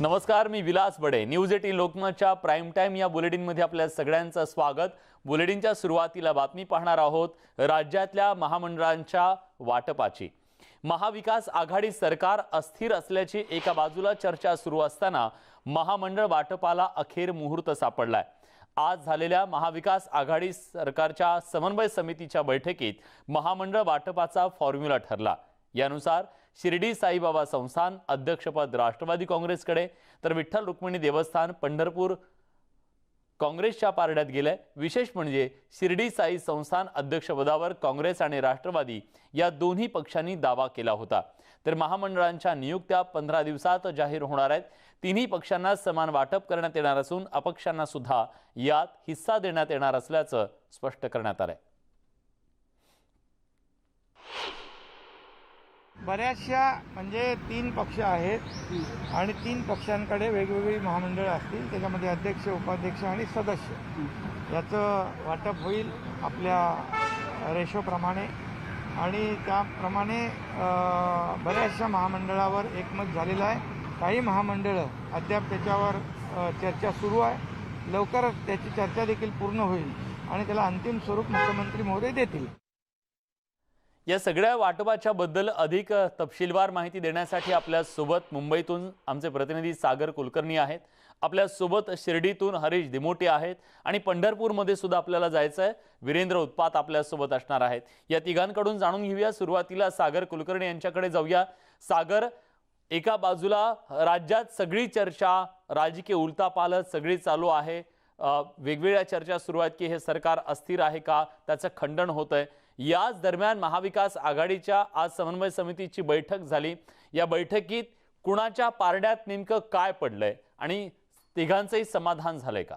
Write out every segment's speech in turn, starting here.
नमस्कार मी Vilas Bade. News eighteen लोकमतच्या प्राईम टाईम या बुलेटिनमध्ये आपल्या सगळ्यांचं स्वागत. बुलेटिनच्या सुरुवातीला बातमी पाहणार आहोत राज्यातल्या महामंडळांच्या वाटपाची. महाविकास आघाडी सरकार अस्थिर असल्याची एका बाजूला चर्चा सुरू असताना महामंडळ वाटपाला अखेर मुहूर्त सापडलाय. आज झालेल्या महाविकास आघाडी सरकारच्या समन्वय समितीच्या बैठकीत महामंडळ वाटपाचा फॉर्म्युला ठरला. यानुसार शिर्डी साईबाबा संस्थान अध्यक्षपद राष्ट्रवादी काँग्रेसकडे तर विठ्ठल रुक्मिणी देवस्थान पंढरपूर काँग्रेसच्या पारड्यात गेलंय. विशेष म्हणजे शिर्डी साई संस्थान अध्यक्षपदावर काँग्रेस आणि राष्ट्रवादी या दोन्ही पक्षांनी दावा केला होता. तर महामंडळांच्या नियुक्त्या पंधरा दिवसात जाहीर होणार आहेत. तिन्ही पक्षांना समान वाटप करण्यात येणार असून अपक्षांना सुद्धा यात हिस्सा देण्यात येणार असल्याचं स्पष्ट करण्यात आलंय. बऱ्याचशा म्हणजे तीन पक्ष आहेत. आणि तीन पक्षांकडे वेगवेगळी महामंडळं असतील. त्याच्यामध्ये अध्यक्ष उपाध्यक्ष आणि सदस्य. याचं वाटप होईल आपल्या रेशोप्रमाणे. आणि त्याप्रमाणे बऱ्याचशा महामंडळावर एकमत झालेलं आहे. काही महामंडळं अद्याप त्याच्यावर चर्चा सुरू आहे. लवकरच त्याची चर्चा देखील पूर्ण होईल. आणि त्याला अंतिम स्वरूप मुख्यमंत्री महोदय देतील. या सगळ्या वाटपाच्या बद्दल अधिक तपशीलवार माहिती देण्यासाठी आपल्यासोबत मुंबईतून आमचे प्रतिनिधी सागर कुलकर्णी आहेत. आपल्यासोबत शिर्डीतून हरीश दिमोटे आहेत आणि पंढरपूरमध्ये सुद्धा आपल्याला जायचं आहे वीरेंद्र उत्पात आपल्यासोबत असणार आहेत. या तिघांकडून जाणून घेऊया. सुरुवातीला सागर कुलकर्णी यांच्याकडे जाऊया. सागर एका बाजूला राज्यात सगळी चर्चा राजकीय उलतापालत सगळी चालू आहे. वेगवेगळ्या चर्चा सुरू आहेत की हे सरकार अस्थिर आहे का? त्याचं खंडन होत आहे याच दरम्यान महाविकास आघाडीच्या आज समन्वय समितीची बैठक झाली. या बैठकीत कुणाच्या पारड्यात नेमकं काय पडलंय आणि तिघांचंही समाधान झालंय का?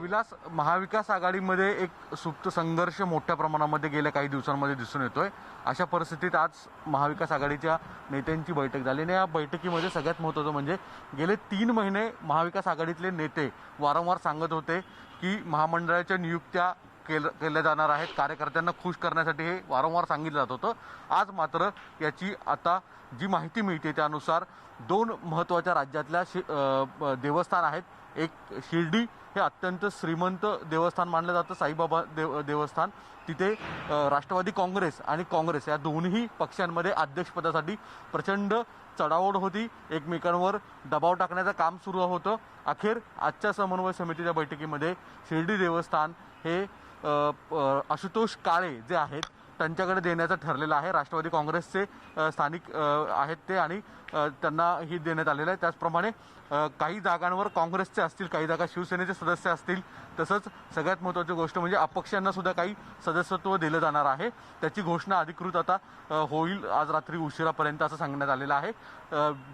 विलास महाविकास आघाडीमध्ये एक सुप्त संघर्ष मोठ्या प्रमाणामध्ये गेल्या काही दिवसांमध्ये दिसून येतोय. अशा परिस्थितीत आज महाविकास आघाडीच्या नेत्यांची बैठक झाली आणि या बैठकीमध्ये सगळ्यात महत्त्वाचं म्हणजे गेले तीन महिने महाविकास आघाडीतले नेते वारंवार सांगत होते की महामंडळाच्या नियुक्त्या केल केल्या जाणार आहेत. कार्यकर्त्यांना खुश करण्यासाठी हे वारंवार सांगितलं जात होतं. आज मात्र याची आता जी माहिती मिळते त्यानुसार दोन महत्त्वाच्या राज्यातल्या शि ब- देवस्थान आहेत. एक शिर्डी हे अत्यंत श्रीमंत देवस्थान मानलं जातं साईबाबा देव देवस्थान. तिथे राष्ट्रवादी काँग्रेस आणि काँग्रेस या दोन्ही पक्षांमध्ये अध्यक्षपदासाठी प्रचंड चढाओढ होती. एकमेकांवर दबाव टाकण्याचं काम सुरू होतं. अखेर आजच्या समन्वय समितीच्या बैठकीमध्ये शिर्डी देवस्थान हे आशुतोष काळे जे आहेत त्यांच्याकडे देण्याचं ठरलेलं आहे. राष्ट्रवादी काँग्रेसचे स्थानिक आहेत ते आणि त्यांना ही देण्यात आलेलं आहे. त्याचप्रमाणे काही जागांवर काँग्रेसचे असतील काही जागा शिवसेनेचे सदस्य असतील तसंच सगळ्यात महत्त्वाची गोष्ट म्हणजे अपक्षांना सुद्धा काही सदस्यत्व दिलं जाणार आहे. त्याची घोषणा अधिकृत आता होईल आज रात्री उशिरापर्यंत असं सांगण्यात आलेलं आहे.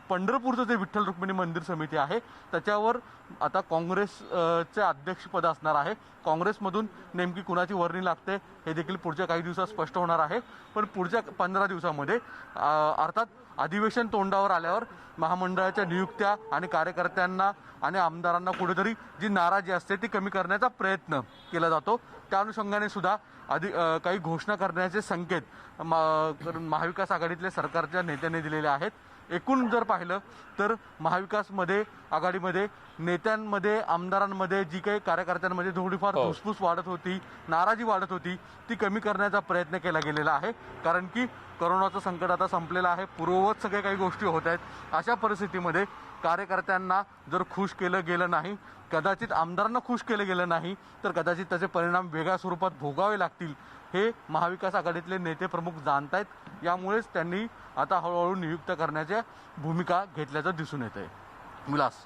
पंढरपूरचं जे विठ्ठल रुक्मिणी मंदिर समिती आहे त्याच्यावर आता काँग्रेसचे अध्यक्षपद असणार आहे. काँग्रेसमधून नेमकी कुणाची वर्णी लागते हे देखील पुढच्या काही दिवसात स्पष्ट होणार आहे. पण पुढच्या पंधरा दिवसामध्ये अर्थात अधिवेशन तोंडावर आल्यावर महामंडळाच्या नियुक्त्या आणि कार्यकर्त्यांना आणि आमदारांना कुठेतरी जी नाराजी असते ती कमी करण्याचा प्रयत्न केला जातो. त्या अनुषंगाने सुद्धा आधी काही घोषणा करण्याचे संकेत महाविकास आघाडीतल्या सरकारच्या नेत्याने दिलेले आहेत. एकूण जर पाहिलं तर महाविकासमध्ये आघाडीमध्ये नेत्यांमध्ये आमदारांमध्ये जी काही कार्यकर्त्यांमध्ये थोडीफार हो. धुसफूस वाढत होती नाराजी वाढत होती ती कमी करण्याचा प्रयत्न केला गेलेला आहे. कारण की करोनाचं संकट आता संपलेलं आहे. पूर्ववत सगळ्या काही गोष्टी होत आहेत. अशा परिस्थितीमध्ये कार्यकर्त्यांना जर खुश केलं गेलं नाही कदाचित आमदारांना खुश केलं गेलं नाही तर कदाचित त्याचे परिणाम वेगळ्या स्वरूपात भोगावे लागतील हे महाविकास आघाडीतले नेते प्रमुख जाणतायत. यामुळेच त्यांनी आता हळूहळू नियुक्त करण्याच्या भूमिका घेतल्याचं दिसून येत आहे विलास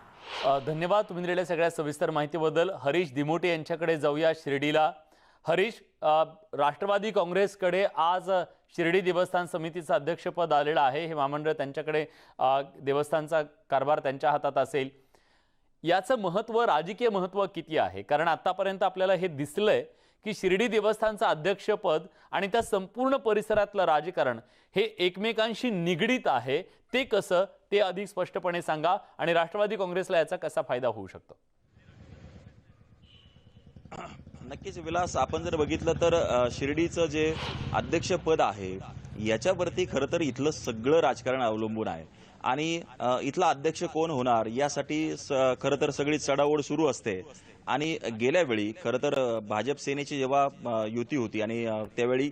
धन्यवाद तुम्ही दिलेल्या सगळ्या सविस्तर माहितीबद्दल. हरीश दिमोटे यांच्याकडे जाऊया शिर्डीला. हरीश राष्ट्रवादी काँग्रेसकडे आज शिर्डी देवस्थान समितीचं अध्यक्षपद आलेलं आहे. हे महामंडळ त्यांच्याकडे देवस्थानचा कारभार त्यांच्या हातात असेल. याचं महत्त्व राजकीय महत्त्व किती आहे? कारण आतापर्यंत आपल्याला हे दिसलंय की शिर्डी देवस्थानचं अध्यक्षपद आणि त्या संपूर्ण परिसरातलं राजकारण हे एकमेकांशी निगडीत आहे. ते कसं ते अधिक स्पष्टपणे सांगा आणि राष्ट्रवादी काँग्रेसला याचा कसा फायदा होऊ शकतो? नक्कीच विलास आपण जर बघितलं तर शिर्डीचं जे अध्यक्षपद आहे याच्यावरती खरं तर इथलं सगळं राजकारण अवलंबून आहे. आणि इथला अध्यक्ष कोण होणार यासाठी स खरं तर सगळी चढाओढ सुरू असते. आणि गेल्या वेळी खरं तर भाजप सेनेची जेव्हा युती होती आणि त्यावेळी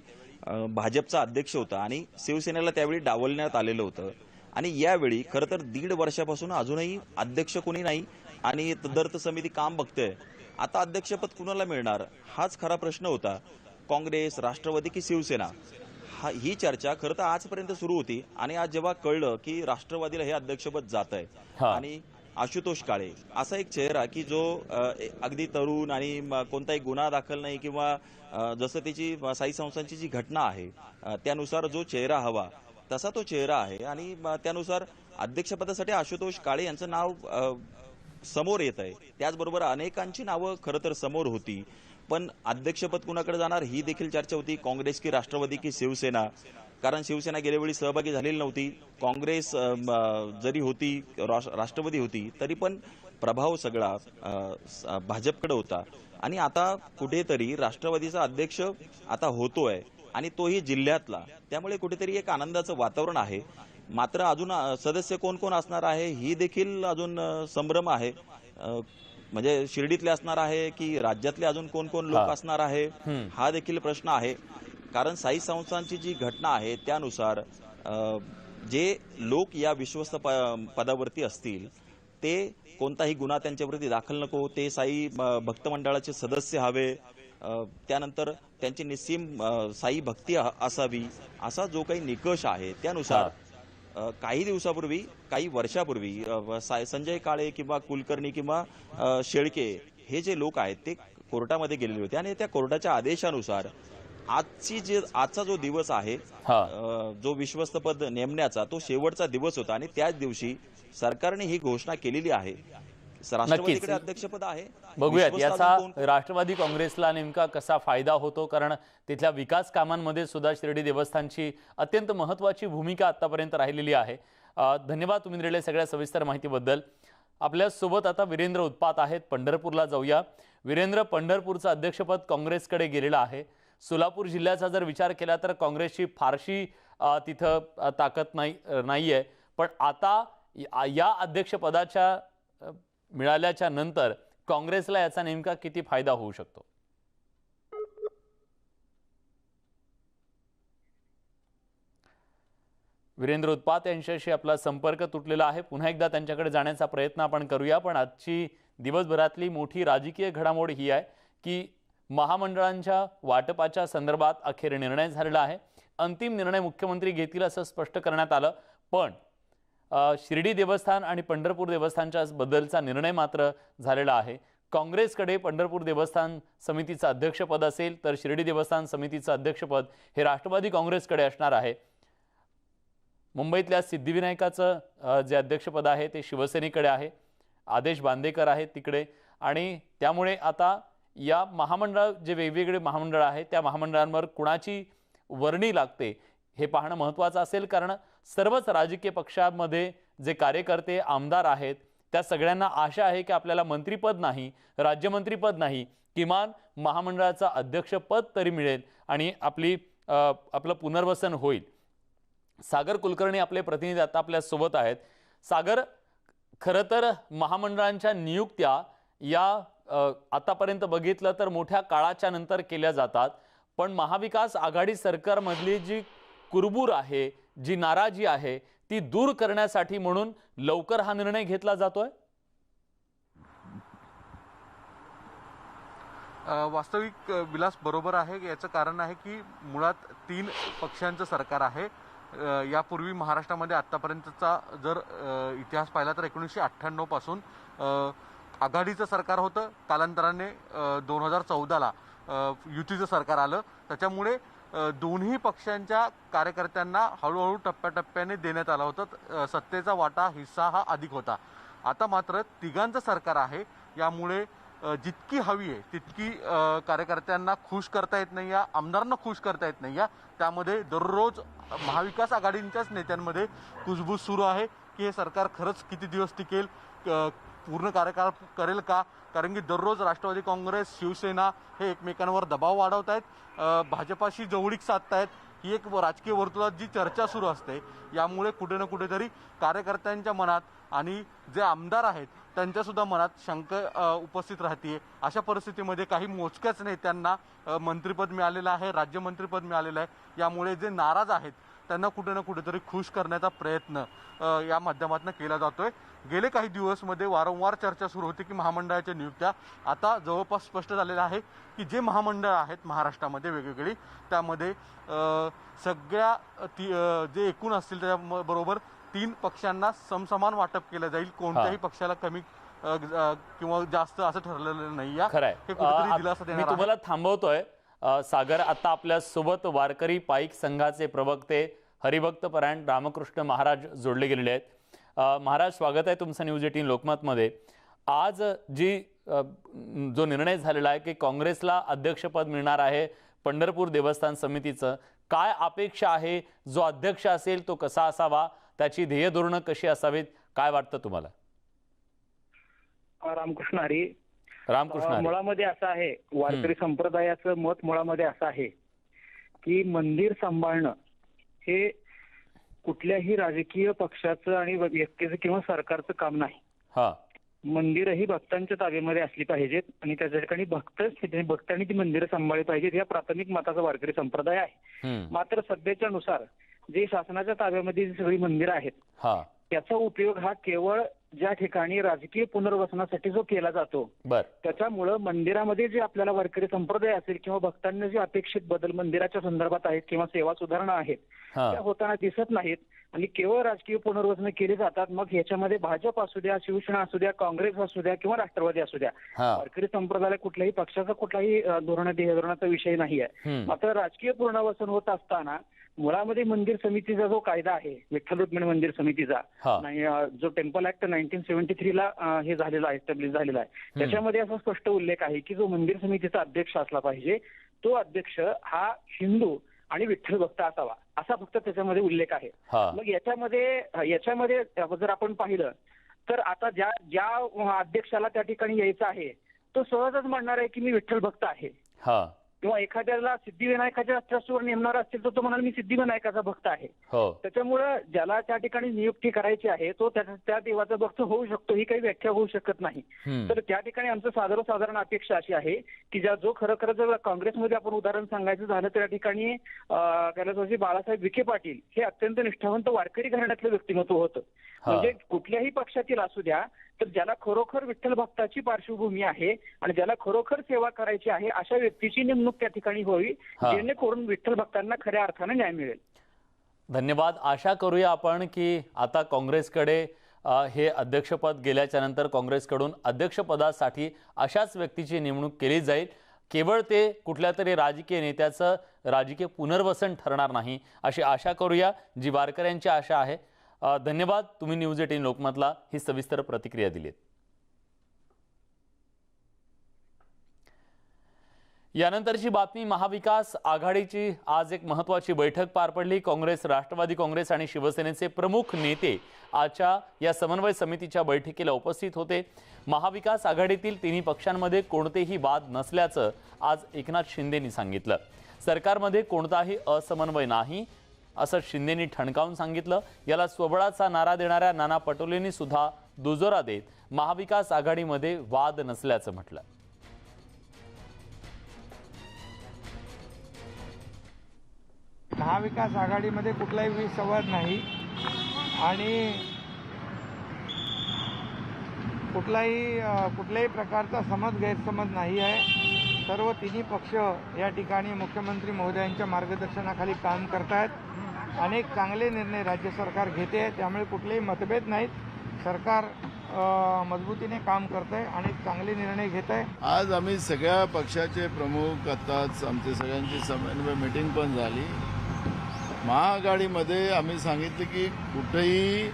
भाजपचा अध्यक्ष होता आणि शिवसेनेला त्यावेळी डावलण्यात आलेलं होतं. आणि यावेळी खरं तर दीड वर्षापासून अजूनही अध्यक्ष कोणी नाही आणि तदर्थ समिती काम बघते आता अध्यक्षपद कुणाला मिळणार? हाच खरा प्रश्न होता. काँग्रेस राष्ट्रवादी की शिवसेना? हा ही चर्चा खरं तर आजपर्यंत सुरू होती आणि आज जेव्हा कळलं की राष्ट्रवादीला हे अध्यक्षपद जात आहे. आणि आशुतोष काळे असा एक चेहरा की जो अगदी तरुण आणि कोणताही गुन्हा दाखल नाही किंवा जसं त्याची साई संस्थांची जी घटना आहे त्यानुसार जो चेहरा हवा तसा तो चेहरा आहे आणि त्यानुसार अध्यक्षपदासाठी आशुतोष काळे यांचं नाव समोर येत आहे त्याचबरोबर अनेकांची नावं खरं तर समोर होती पण अध्यक्षपद कुणाकडे जाणार ही देखील चर्चा होती काँग्रेस की राष्ट्रवादी की शिवसेना. कारण शिवसेना गेल्यावेळी सहभागी झालेली नव्हती. काँग्रेस जरी होती राष्ट्रवादी होती तरी पण प्रभाव सगळा भाजपकडे होता. आणि आता कुठेतरी राष्ट्रवादीचा अध्यक्ष आता होतोय आणि तोही जिल्ह्यातला. त्यामुळे कुठेतरी एक आनंदाचं वातावरण आहे. मात्र अजून सदस्य कोण कोण असणार आहे ही देखील अजून संभ्रम आहे. म्हणजे शिर्डीतले असणार आहे की राज्यातले अजून कोण कोण लोक. असणार आहे. हा देखील प्रश्न आहे कारण साई संस्थांची जी घटना आहे त्यानुसार जे लोक या विश्वस्त पदावरती असतील ते कोणताही गुन्हा त्यांच्यावरती दाखल नको ते साई भक्त मंडळाचे सदस्य हवे त्यानंतर त्यांची निस्सीम साई भक्ती असावी असा जो काही निकष आहे त्यानुसार काही दिवसापूर्वी काही वर्षापूर्वी अ, सा- संजय काळे किंवा कुलकर्णी किंवा शेळके हे जे लोक आहेत ते कोर्टामध्ये गेलेले होते. आणि त्या कोर्टाच्या आदेशानुसार आजची जे आजचा जो दिवस आहे जो विश्वस्त पद नेमण्याचा तो शेवटचा दिवस होता. आणि त्याच दिवशी सरकारने ही घोषणा केलेली आहे. राष्ट्रवादीकडे अध्यक्षपद आहे. बघूयात याचा राष्ट्रवादी काँग्रेसला नेमका कसा फायदा होतो? कारण तिथल्या विकास कामांमध्ये सुद्धा शिर्डी देवस्थानची अत्यंत महत्वाची भूमिका आतापर्यंत राहिलेली आहे. धन्यवाद तुम्ही दिलेल्या सगळ्या सविस्तर माहितीबद्दल. आपल्यासोबत आता वीरेंद्र उत्पात आहेत पंढरपूरला जाऊया. वीरेंद्र पंढरपूरचं अध्यक्षपद काँग्रेसकडे गेलेलं आहे. सोलापूर जिल्ह्याचा जर विचार केला तर काँग्रेसची फारशी तिथं ताकद नाही नाही आहे पण आता या- अध्यक्षपदाच्या मिळाल्याच्या नंतर काँग्रेसला याचा नेमका किती फायदा होऊ शकतो? वीरेंद्र उत्पात यांच्याशी आपला संपर्क तुटलेला आहे. पुन्हा एकदा त्यांच्याकडे जाण्याचा प्रयत्न आपण करूया पण आजची दिवसभरातली मोठी राजकीय घडामोड ही आहे की महामंडळांच्या वाटपाच्या संदर्भात अखेर निर्णय झालेला आहे. अंतिम निर्णय मुख्यमंत्री घेतील असं स्पष्ट करण्यात आलं पण शिर्डी देवस्थान आणि पंढरपूर देवस्थानच्या बद्दलचा निर्णय मात्र झालेला आहे. काँग्रेसकडे पंढरपूर देवस्थान समितीचं अध्यक्षपद असेल तर शिर्डी देवस्थान समितीचं अध्यक्षपद हे राष्ट्रवादी काँग्रेसकडे असणार आहे. मुंबईतल्या सिद्धिविनायकाचं जे अध्यक्षपद आहे ते शिवसेनेकडे आहे. आदेश बांदेकर आहेत तिकडे. आणि त्यामुळे आता या महामंडळ जे वेगवेगळे महामंडळ आहे त्या महामंडळांवर कुणाची वर्णी लागते हे पाहणं महत्त्वाचं असेल कारण सर्वच राजकीय पक्षामध्ये जे कार्यकर्ते आमदार आहेत त्या सगळ्यांना आशा आहे की आपल्याला मंत्रीपद नाही राज्यमंत्रीपद नाही किमान महामंडळाचं अध्यक्षपद तरी मिळेल आणि आपली आपलं पुनर्वसन होईल. सागर कुलकर्णी आपले प्रतिनिधी आता आपल्यासोबत आहेत. सागर खरं तर महामंडळांच्या नियुक्त्या या आतापर्यंत बघितलं तर मोठ्या काळाच्या नंतर केल्या जातात पण महाविकास आघाडी सरकारमधली जी कुरबूर आहे जी नाराजी आहे ती दूर करण्यासाठी म्हणून लवकर हा निर्णय घेतला जातोय? वास्तविक विलास बरोबर आहे. याचं कारण आहे की मुळात तीन पक्षांचं सरकार आहे. यापूर्वी महाराष्ट्रामध्ये आत्तापर्यंतचा जर इतिहास पाहिला तर एकोणीसशे अठ्ठ्याण्णवपासून आघाडीचं सरकार होतं. कालांतराने दोन हजार चौदाला युतीचं सरकार आलं. त्याच्यामुळे दोन्ही पक्षांच्या कार्यकर्त्यांना हळूहळू टप्प्याटप्प्याने देण्यात आला होता. सत्तेचा वाटा हिस्सा हा अधिक होता. आता मात्र तिघांचं सरकार आहे. यामुळे जितकी हवी आहे तितकी कार्यकर्त्यांना खुश करता येत नाही या आमदारांना खुश करता येत नाही. या त्यामध्ये दररोज महाविकास आघाडींच्याच नेत्यांमध्ये कुजबूज सुरू आहे की हे सरकार खरंच किती दिवस टिकेल? पूर्ण कार्यकाळ करेल का? कारण की दररोज राष्ट्रवादी काँग्रेस शिवसेना हे एकमेकांवर दबाव वाढवत आहेत. भाजपाशी जवळीक साधत आहेत. ही एक राजकीय वर्तुळात जी चर्चा सुरू असते यामुळे कुठे ना कुठेतरी कार्यकर्त्यांच्या मनात आणि जे आमदार आहेत त्यांच्यासुद्धा मनात शंका उपस्थित राहते अशा परिस्थितीमध्ये काही मोजक्याच नेत्यांना मंत्रिपद मिळालेलं आहे राज्यमंत्रीपद मिळालेलं आहे. यामुळे जे नाराज आहेत त्यांना कुठे ना कुठेतरी खुश करण्याचा प्रयत्न या माध्यमातून केला जातोय. गेले काही दिवसमध्ये वारंवार चर्चा सुरू होती की महामंडळाच्या नियुक्त्या आता जवळपास स्पष्ट झालेलं आहे की जे महामंडळ आहेत महाराष्ट्रामध्ये वेगवेगळी त्यामध्ये सगळ्या ती जे एकूण असतील त्या म- बरोबर तीन पक्षांना समसमान वाटप केलं जाईल. कोणत्याही पक्षाला कमी किंवा जास्त असं ठरलेलं नाही हे मी. तुम्हाला थांबवतोय. सागर आता आपल्यासोबत वारकरी पाईक संघाचे प्रवक्ते हरिभक्त परायण रामकृष्ण महाराज जोडले गेलेले आहेत. महाराज स्वागत आहे तुमचं न्यूज एटीन लोकमतमध्ये. आज जी जो निर्णय झालेला आहे की काँग्रेसला अध्यक्षपद मिळणार आहे पंढरपूर देवस्थान समितीचं काय अपेक्षा आहे? जो अध्यक्ष असेल तो कसा असावा? त्याची ध्येय धोरणं कशी असावीत? काय वाटतं तुम्हाला? रामकृष्ण हरी. रामकृष्ण. मुळामध्ये असं आहे वारकरी संप्रदायाचं मत मुळामध्ये असं आहे की मंदिर सांभाळणं हे कुठल्याही राजकीय पक्षाचं आणि व्यक्तीचं किंवा सरकारचं काम नाही. हा. मंदिरं ही भक्तांच्या ताब्यामध्ये असली पाहिजेत आणि त्या ठिकाणी भक्त भक्तांनी ती मंदिरं सांभाळली पाहिजेत या प्राथमिक मताचा वारकरी संप्रदाय आहे. मात्र सध्याच्या नुसार जे शासनाच्या ताब्यामध्ये जी सगळी मंदिरं आहेत हा. त्याचा उपयोग हा केवळ ज्या ठिकाणी राजकीय पुनर्वसनासाठी जो केला जातो त्याच्यामुळं मंदिरामध्ये जे आपल्याला वारकरी संप्रदाय असेल किंवा भक्तांना जे अपेक्षित बदल मंदिराच्या संदर्भात आहेत किंवा सेवा सुधारणा आहेत त्या होताना दिसत नाहीत. आणि केवळ राजकीय पुनर्वसन केली जातात मग ह्याच्यामध्ये भाजप असू द्या शिवसेना असू द्या काँग्रेस असू द्या किंवा राष्ट्रवादी असू द्या. वारकरी संप्रदायाला कुठल्याही पक्षाचा कुठलाही धोरण धोरणाचा विषय नाही आहे. मात्र राजकीय पुनर्वसन होत असताना मुळामध्ये मंदिर समितीचा जो कायदा आहे विठ्ठल रुक्मिणी मंदिर समितीचा जो टेम्पल ऍक्ट नाईन्टीन सेव्हन्टी थ्रीला हे झालेला आहे स्टॅब्लिश झालेला आहे. त्याच्यामध्ये असा स्पष्ट उल्लेख आहे की जो मंदिर समितीचा अध्यक्ष असला पाहिजे तो अध्यक्ष हा हिंदू आणि विठ्ठल भक्त असावा. असा फक्त त्याच्यामध्ये उल्लेख आहे. मग याच्यामध्ये याच्यामध्ये जर आपण पाहिलं तर आता ज्या ज्या अध्यक्षाला त्या ठिकाणी यायचं आहे तो सहजच म्हणणार आहे की मी विठ्ठल भक्त आहे. हा. किंवा एखाद्याला सिद्धिविनायकाच्या ट्रस्टवर नेमणार असतील तर तो म्हणाल मी सिद्धिविनायकाचा भक्त आहे हो त्याच्यामुळं ज्याला त्या ठिकाणी नियुक्ती करायची आहे तो त्या त्या देवाचा भक्त होऊ शकतो ही काही व्याख्या होऊ शकत नाही. तर त्या ठिकाणी आमचं साधारण साधारण अपेक्षा अशी आहे की ज्या जो खरं खरं जर काँग्रेसमध्ये आपण उदाहरण सांगायचं झालं तर या ठिकाणी कैलासवासी बाळासाहेब विखे पाटील हे अत्यंत निष्ठावंत वारकरी घराण्यातलं व्यक्तिमत्व होतं. म्हणजे कुठल्याही पक्षातील असू द्या तर ज्याला खरोखर विठ्ठल भक्ताची पार्श्वभूमी आहे आणि ज्याला खरोखर सेवा करायची आहे अशा व्यक्तीची नेमणूक त्या ठिकाणी व्हावी हा. जेणेकरून विठ्ठल भक्तांना खऱ्या अर्थाने न्याय मिळेल. धन्यवाद. आशा करूया आपण की आता काँग्रेसकडे हे अध्यक्षपद गेल्याच्यानंतर काँग्रेसकडून अध्यक्षपदासाठी अशाच व्यक्तीची नेमणूक केली जाईल. केवळ ते कुठल्या तरी राजकीय नेत्याचं राजकीय पुनर्वसन ठरणार नाही अशी आशा करूया. जी वारकऱ्यांची आशा आहे धन्यवाद. तुम्ही न्यूज एटीन लोकमतला ही सविस्तर प्रतिक्रिया दिलीत. यानंतरची बातमी महाविकास आघाडीची आज एक महत्वाची बैठक पार पडली. काँग्रेस राष्ट्रवादी काँग्रेस आणि शिवसेनेचे प्रमुख नेते आजच्या या समन्वय समितीच्या बैठकीला उपस्थित होते. महाविकास आघाडीतील तिन्ही पक्षांमध्ये कोणतेही वाद नसल्याचं आज एकनाथ शिंदेनी सांगितलं. सरकारमध्ये कोणताही असमन्वय नाही. असं शिंदेनी ठणकावून सांगितलं. याला स्वबळाचा नारा देणाऱ्या नाना पटोलेंनी सुद्धा दुजोरा देत महाविकास आघाडीमध्ये वाद नसल्याचं म्हटलं. महाविकास आघाडीमध्ये कुठलाही विसंवाद नाही आणि कुठलाही कुठल्याही प्रकारचा समज गैरसमज नाही आहे. सर्व तिन्ही पक्ष या ठिकाणी मुख्यमंत्री महोदयांच्या मार्गदर्शनाखाली काम करतायत. अनेक चांगले निर्णय राज्य सरकार घेते आहे त्यामुळे कुठलेही मतभेद नाहीत. सरकार मजबूतीने काम करत आहे आणि चांगले निर्णय घेत आहे आज आम्ही सगळ्या पक्षाचे प्रमुख आताच आमचे सगळ्यांची समन्वय मिटिंग पण झाली. महाआघाडीमध्ये आम्ही सांगितलं की कुठेही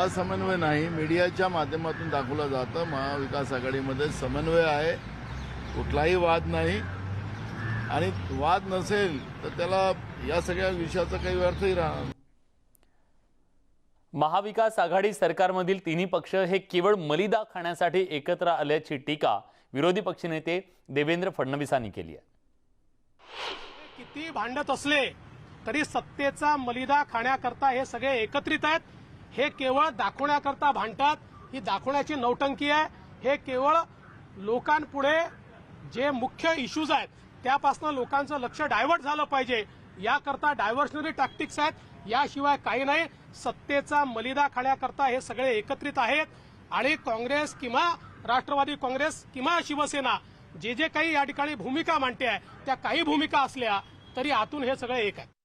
असमन्वय नाही मीडियाच्या माध्यमातून दाखवलं जातं. महाविकास आघाडीमध्ये समन्वय आहे. कुठलाही वाद नाही. आणि वाद नसेल तर त्याला या सगळ्या विषयाचा काही अर्थही राहणार. महाविकास आघाडी सरकारमधील तिन्ही पक्ष हे केवळ मलिदा खाण्यासाठी एकत्र आल्याची टीका विरोधी पक्षनेते देवेंद्र फडणवीसांनी केली आहे. किती भांडत असले तरी सत्तेचा मलिदा खाण्याकरता हे सगळे एकत्रित आहेत. हे केवळ दाखवण्याकरता भांडतात ही दाखवण्याची नौटंकी आहे. हे केवळ लोकांपुढे जे मुख्य इश्यूज आहेत त्यापासून लोकांचं लक्ष डायव्हर्ट झालं पाहिजे. याकरता डायव्हर्शनरी टॅक्टिक्स आहेत. याशिवाय काही नाही. सत्तेचा मलिदा खाण्याकरता हे सगळे एकत्रित आहेत. आणि काँग्रेस किंवा राष्ट्रवादी काँग्रेस किंवा शिवसेना जे जे काही या ठिकाणी भूमिका मांडते आहे त्या काही भूमिका असल्या तरी आतून हे सगळे एक आहे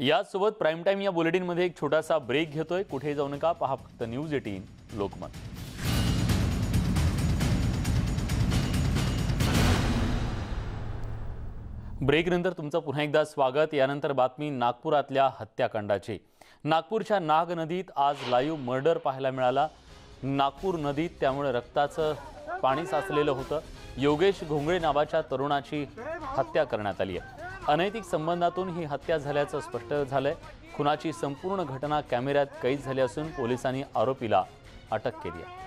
यासोबत प्राईम टाईम या बुलेटिनमध्ये एक छोटासा ब्रेक घेतोय. कुठे जाऊ नका. पहा फक्त न्यूज एटीन लोकमत. ब्रेकनंतर तुमचं पुन्हा एकदा स्वागत. यानंतर बातमी नागपुरातल्या हत्याकांडाची. नागपूरच्या नाग नदीत आज लाईव्ह मर्डर पाहायला मिळाला. नागपूर नदीत त्यामुळे रक्ताचं पाणी साचलेलं होतं. योगेश घोंगळे नावाच्या तरुणाची हत्या करण्यात आली आहे. अनैतिक संबंधातून ही हत्या झाल्याचं स्पष्ट झालंय. खुनाची संपूर्ण घटना कॅमेऱ्यात कैद झाली असून पोलिसांनी आरोपीला अटक केली आहे.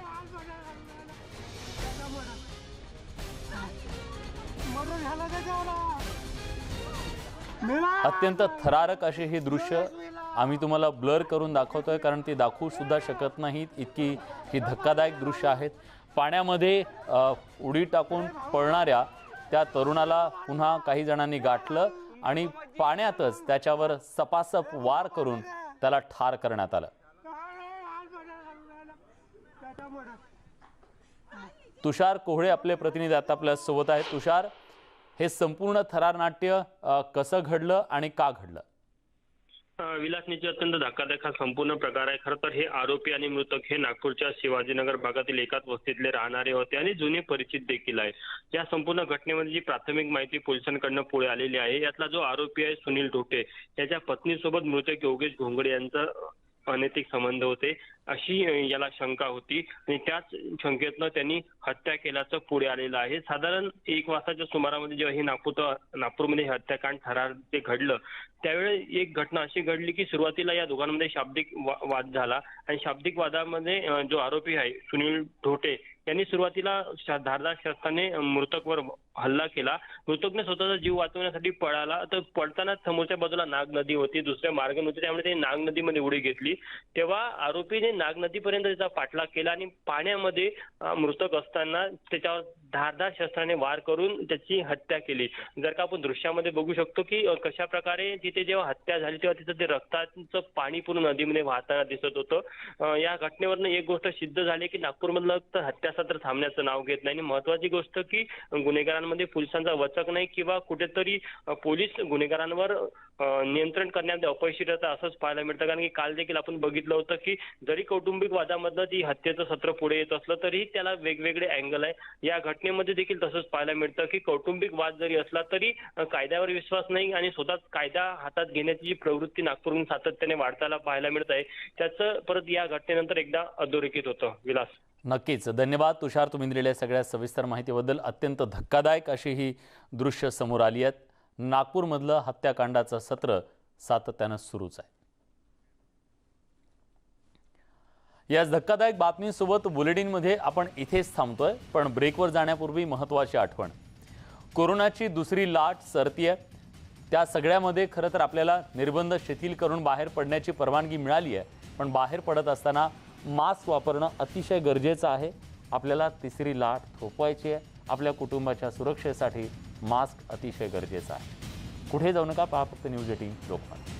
अत्यंत थरारक असे हे दृश्य आम्ही तुम्हाला ब्लर करून दाखवतोय कारण ते दाखवू सुद्धा शकत नाहीत. इतकी ही धक्कादायक दृश्य आहेत. पाण्यामध्ये उडी टाकून पळणाऱ्या त्या तरुणाला पुन्हा काही जणांनी गाठलं आणि पाण्यातच त्याच्यावर सपासप वार करून त्याला ठार करण्यात आलं. तुषार कोहळे आपले प्रतिनिधी आता आपल्यासोबत आहेत. तुषार हे संपूर्ण थरार नाट्य कसं घडलं आणि का घडलं? विलासनीचे अत्यंत धक्कादायक हा संपूर्ण प्रकार आहे. खरं तर हे आरोपी आणि मृतक हे नागपूरच्या शिवाजीनगर भागातील एकाच वस्तीतले राहणारे होते आणि जुने परिचित देखील आहे या संपूर्ण घटनेमध्ये जी प्राथमिक माहिती पोलिसांकडनं पुढे आलेली आहे यातला जो आरोपी आहे सुनील ढोटे त्याच्या पत्नीसोबत मृतक योगेश घोंगडे यांचा अनैतिक संबंध होते. अशी याला शंका होती. आणि त्याच शंकेतनं त्यांनी हत्या केल्याचं पुढे आलेलं आहे. साधारण एक वाजताच्या सुमारामध्ये जेव्हा हे नागपूर नागपूरमध्ये हत्याकांड थरार ते घडलं त्यावेळी एक घटना अशी घडली की सुरुवातीला या दोघांमध्ये शाब्दिक वा- वाद झाला. आणि शाब्दिक वादामध्ये जो आरोपी आहे सुनील ढोटे यांनी सुरुवातीला धारदार शस्त्राने मृतकवर हल्ला केला. मृतकने स्वतःचा जीव वाचवण्यासाठी पळाला. तर पळताना समोरच्या बाजूला नाग नदी होती. दुसऱ्या मार्ग नव्हते त्यामुळे त्यांनी नाग नदीमध्ये उडी घेतली. तेव्हा आरोपीने नाग नदीपर्यंत त्याचा पाठलाग केला आणि पाण्यामध्ये मृतक असताना त्याच्यावर धारदार शस्त्राने वार करून त्याची हत्या केली. जर का आपण दृश्यामध्ये बघू शकतो की कशा प्रकारे तिथे जेव्हा हत्या झाली तेव्हा तिथं ते रक्ताचं पाणी पूर्ण नदीमध्ये वाहताना दिसत होतं. या घटनेवरनं एक गोष्ट सिद्ध झाली की नागपूरमधलं तर हत्या हत्यासत्र थांबण्याचं नाव घेत नाही. आणि महत्वाची गोष्ट की गुन्हेगारांमध्ये पोलिसांचा वचक नाही किंवा कुठेतरी पोलीस गुन्हेगारांवर नियंत्रण करण्यात अपयशी ठरतात असंच पाहायला मिळतं. कारण की काल देखील आपण बघितलं होतं की जरी कौटुंबिक वादामधनं ती हत्येचं सत्र पुढे येत असलं तरीही त्याला वेगवेगळे अँगल आहे. या घटनेमध्ये देखील तसंच पाहायला मिळतं की कौटुंबिक वाद जरी असला तरी कायद्यावर विश्वास नाही आणि स्वतःच कायदा हातात घेण्याची जी प्रवृत्ती नागपूरहून सातत्याने वाढताना पाहायला मिळत आहे त्याचं परत या घटनेनंतर एकदा अधोरेखित होतं. विलास. नक्कीच. धन्यवाद तुषार तुम्ही दिलेल्या सगळ्या सविस्तर माहितीबद्दल. अत्यंत धक्कादायक अशी ही दृश्य समोर आली आहेत. नागपूरमधलं हत्याकांडाचं सत्र सातत्यानं सुरूच आहे. याच धक्कादायक बातमीसोबत बुलेटिनमध्ये आपण इथेच थांबतोय पण ब्रेकवर जाण्यापूर्वी महत्त्वाची आठवण. कोरोनाची दुसरी लाट सरतीये. त्या सगळ्यामध्ये खरं तर आपल्याला निर्बंध शिथिल करून बाहेर पडण्याची परवानगी मिळाली आहे पण बाहेर पडत असताना मास्क वापरणं अतिशय गरजेचं आहे. आपल्याला तिसरी लाट थोपवायची आहे. आपल्या कुटुंबाच्या सुरक्षेसाठी मास्क अतिशय गरजेचं आहे. कुठे जाऊ नका पहा फक्त न्यूज एटीन लोकमत.